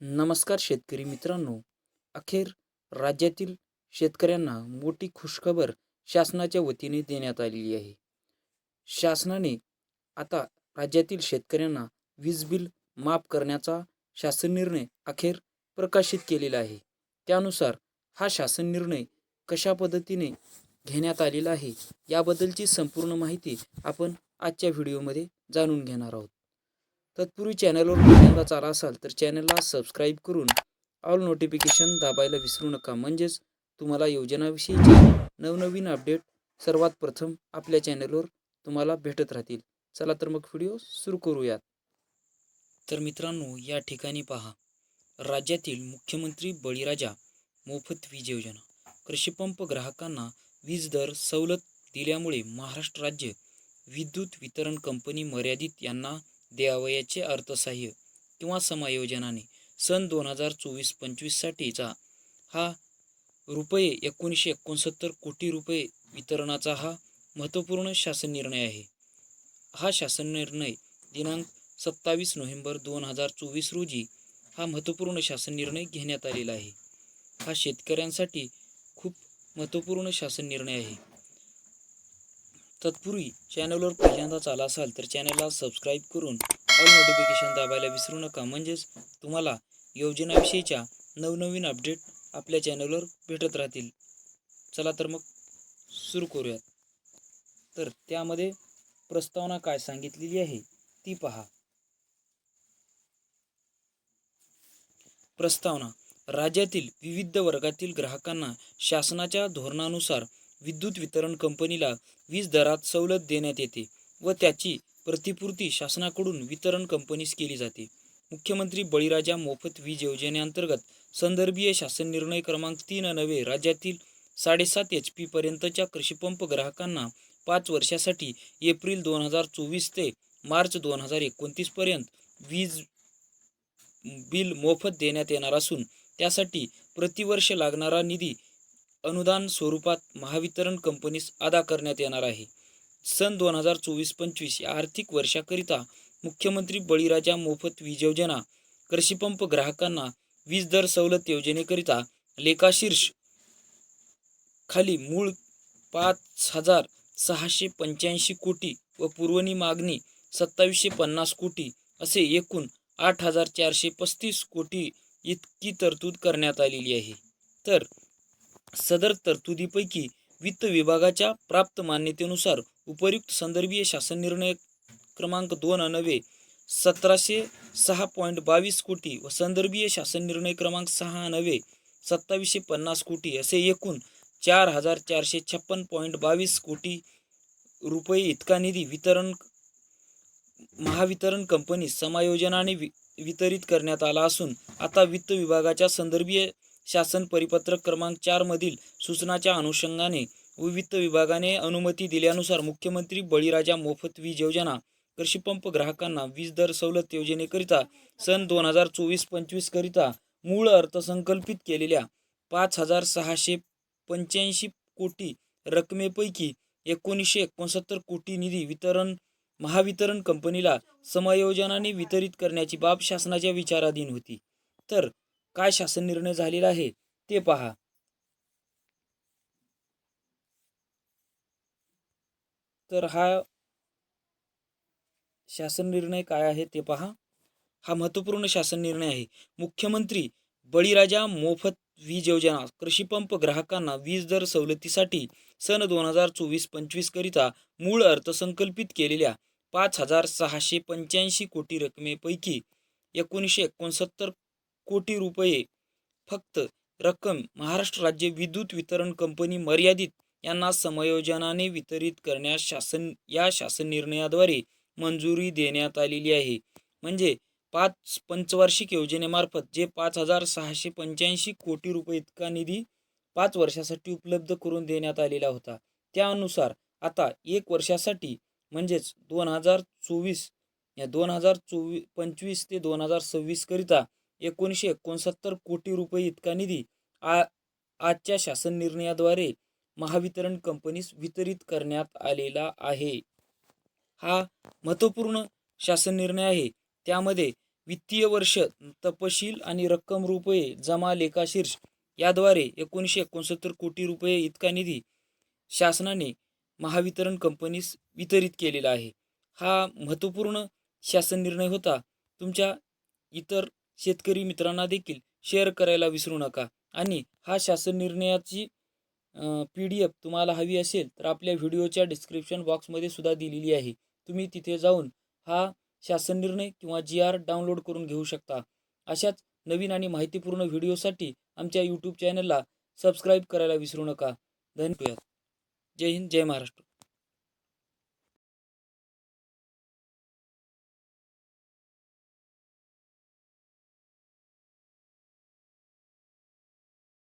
नमस्कार शेतकरी मित्रांनो. अखेर राज्यातील शेतकऱ्यांना मोठी खुशखबर शासनाच्या वतीने देण्यात आलेली आहे. शासनाने आता राज्यातील शेतकऱ्यांना वीज बिल माफ करण्याचा शासन निर्णय अखेर प्रकाशित केलेला आहे. त्यानुसार हा शासन निर्णय कशा पद्धतीने घेण्यात आलेला आहे याबद्दलची संपूर्ण माहिती आपण आजच्या व्हिडिओमध्ये जाणून घेणार आहोत. तत्पूर्वी चॅनलवर पहिल्यांदाच आला असाल तर चॅनलला सबस्क्राईब करून ऑल नोटिफिकेशन दाबायला विसरू नका. म्हणजेच तुम्हाला योजनाविषयीचे नवनवीन अपडेट सर्वात प्रथम आपल्या चॅनलवर तुम्हाला भेटत राहतील. चला तर मग व्हिडिओ सुरू करूयात. तर मित्रांनो या ठिकाणी पहा. राज्यातील मुख्यमंत्री बळीराजा मोफत वीज योजना. कृषीपंप ग्राहकांना वीज दर सवलत दिल्यामुळे महाराष्ट्र राज्य विद्युत वितरण कंपनी मर्यादित यांना द्यावयाचे अर्थसहाय्य किंवा समायोजनाने सन दोन हजार चोवीस पंचवीससाठीचा हा रुपये एकोणीसशे एकोणसत्तर कोटी रुपये वितरणाचा हा महत्त्वपूर्ण शासन निर्णय आहे. हा शासन निर्णय दिनांक सत्तावीस नोव्हेंबर दोन हजार चोवीस रोजी हा महत्त्वपूर्ण शासन निर्णय घेण्यात आलेला आहे. हा शेतकऱ्यांसाठी खूप महत्त्वपूर्ण शासन निर्णय आहे. तत्पूर्वी चॅनलवर पहिल्यांदाच आला असाल तर चॅनलला सबस्क्राईब करून ऑल नोटिफिकेशन दाबायला विसरू नका. म्हणजेच तुम्हाला योजनाविषयीच्या नवनवीन अपडेट आपल्या चॅनलवर भेटत राहतील. चला तर मग सुरू करूयात. तर त्यामध्ये प्रस्तावना काय सांगितलेली आहे ती पहा. प्रस्तावना. राज्यातील विविध वर्गातील ग्राहकांना शासनाच्या धोरणानुसार विद्युत वितरण कंपनीला वीज दरात सवलत देण्यात येते व त्याची प्रतिपूर्ती शासनाकडून वितरण कंपनीस केली जाते. मुख्यमंत्री बळीराजा मोफत वीज योजनेअंतर्गत संदर्भीय शासन निर्णय क्रमांक तीन नव्हे राज्यातील साडेसात एच पी पर्यंतच्या कृषीपंप ग्राहकांना पाच वर्षासाठी एप्रिल दोन हजार चोवीस ते मार्च दोन हजार एकोणतीसपर्यंत वीज बिल मोफत देण्यात येणार असून त्यासाठी प्रतिवर्ष लागणारा निधी अनुदान स्वरूपात महावितरण कंपनीस अदा करण्यात येणार आहे. सन दोन हजार चोवीस पंचवीस या आर्थिक वर्षाकरिता मुख्यमंत्री बळीराजा मोफत वीज योजना कृषीपंप ग्राहकांना वीज दर सवलत योजनेकरिता लेखाशीर्ष खाली मूळ पाच हजार सहाशे पंच्याऐंशी कोटी व पुरवणी मागणी सत्तावीसशे पन्नास कोटी असे एकूण आठ हजार चारशे पस्तीस कोटी इतकी तरतूद करण्यात आलेली आहे. तर सदर तरतुदीपैकी वित्त विभागाच्या प्राप्त मान्यतेनुसार उपर्युक्त संदर्भीय शासन निर्णय क्रमांक दोन नव्हे सतराशे सहा पॉईंट बावीस कोटी व संदर्भीय शासन निर्णय क्रमांक सहा नव्हे सत्तावीसशे पन्नास कोटी असे एकूण चार हजार चारशे छप्पन पॉईंट बावीस कोटी रुपये इतका निधी वितरण महावितरण कंपनी समायोजनाने वि वितरित करण्यात आला असून आता वित्त विभागाच्या संदर्भीय शासन परिपत्रक क्रमांक चारमधील सूचनाच्या अनुषंगाने विविध वित्त विभागाने अनुमती दिल्यानुसार मुख्यमंत्री बळीराजा मोफत वीज योजना कृषीपंप ग्राहकांना वीज दर सवलत योजनेकरिता सन दोन हजार चोवीस पंचवीस करिता मूळ अर्थसंकल्पित केलेल्या पाच हजार सहाशे पंच्याऐंशी कोटी रकमेपैकी एकोणीसशे एकोणसत्तर कोटी निधी वितरण महावितरण कंपनीला समायोजनाने वितरित करण्याची बाब शासनाच्या विचाराधीन होती. तर काय शासन निर्णय झालेला आहे ते पहा. तर हा शासन निर्णय काय आहे ते पहा. हा महत्त्वपूर्ण शासन निर्णय आहे. मुख्यमंत्री बळीराजा मोफत वीज योजना कृषीपंप ग्राहकांना वीज दर सवलतीसाठी सन दोन हजार चोवीस पंचवीस करिता मूळ अर्थसंकल्पित केलेल्या पाच हजार सहाशे पंच्याऐंशी कोटी रकमेपैकी एकोणीसशे एकोणसत्तर कोटी रुपये फक्त रक्कम महाराष्ट्र राज्य विद्युत वितरण कंपनी मर्यादित यांना समयोजनाने वितरित करण्यास शासन या शासन निर्णयाद्वारे मंजुरी देण्यात आलेली आहे. म्हणजे पाच पंचवार्षिक योजनेमार्फत जे पाच हजार सहाशे पंच्याऐंशी कोटी रुपये इतका निधी पाच वर्षासाठी उपलब्ध करून देण्यात आलेला होता. त्यानुसार आता एक वर्षासाठी म्हणजेच दोन हजार चोवीस या दोन हजार चोवी पंचवीस ते दोन हजार सव्वीसकरिता एकोणीसशे एकोणसत्तर कोटी रुपये इतका निधी आ आजच्या शासन निर्णयाद्वारे महावितरण कंपनीस वितरित करण्यात आलेला आहे. हा महत्त्वपूर्ण शासन निर्णय आहे. त्यामध्ये वित्तीय वर्ष तपशील आणि रक्कम रुपये जमा लेखाशीर्ष याद्वारे एकोणीसशे एकोणसत्तर कोटी रुपये इतका निधी शासनाने महावितरण कंपनीस वितरित केलेला आहे. हा महत्त्वपूर्ण शासन निर्णय होता. तुमच्या इतर शेतकरी मित्रांना देखील शेअर करायला विसरू नका. आणि हा शासन निर्णयाची पी डी एफ तुम्हाला हवी असेल तर आपल्या व्हिडिओच्या डिस्क्रिप्शन बॉक्समध्ये सुद्धा दिलेली आहे. तुम्ही तिथे जाऊन हा शासन निर्णय किंवा जी आर डाउनलोड करून घेऊ शकता. अशाच नवीन आणि माहितीपूर्ण व्हिडिओसाठी आमच्या यूट्यूब चॅनलला सबस्क्राईब करायला विसरू नका. धन्यवाद. जय हिंद जय महाराष्ट्र.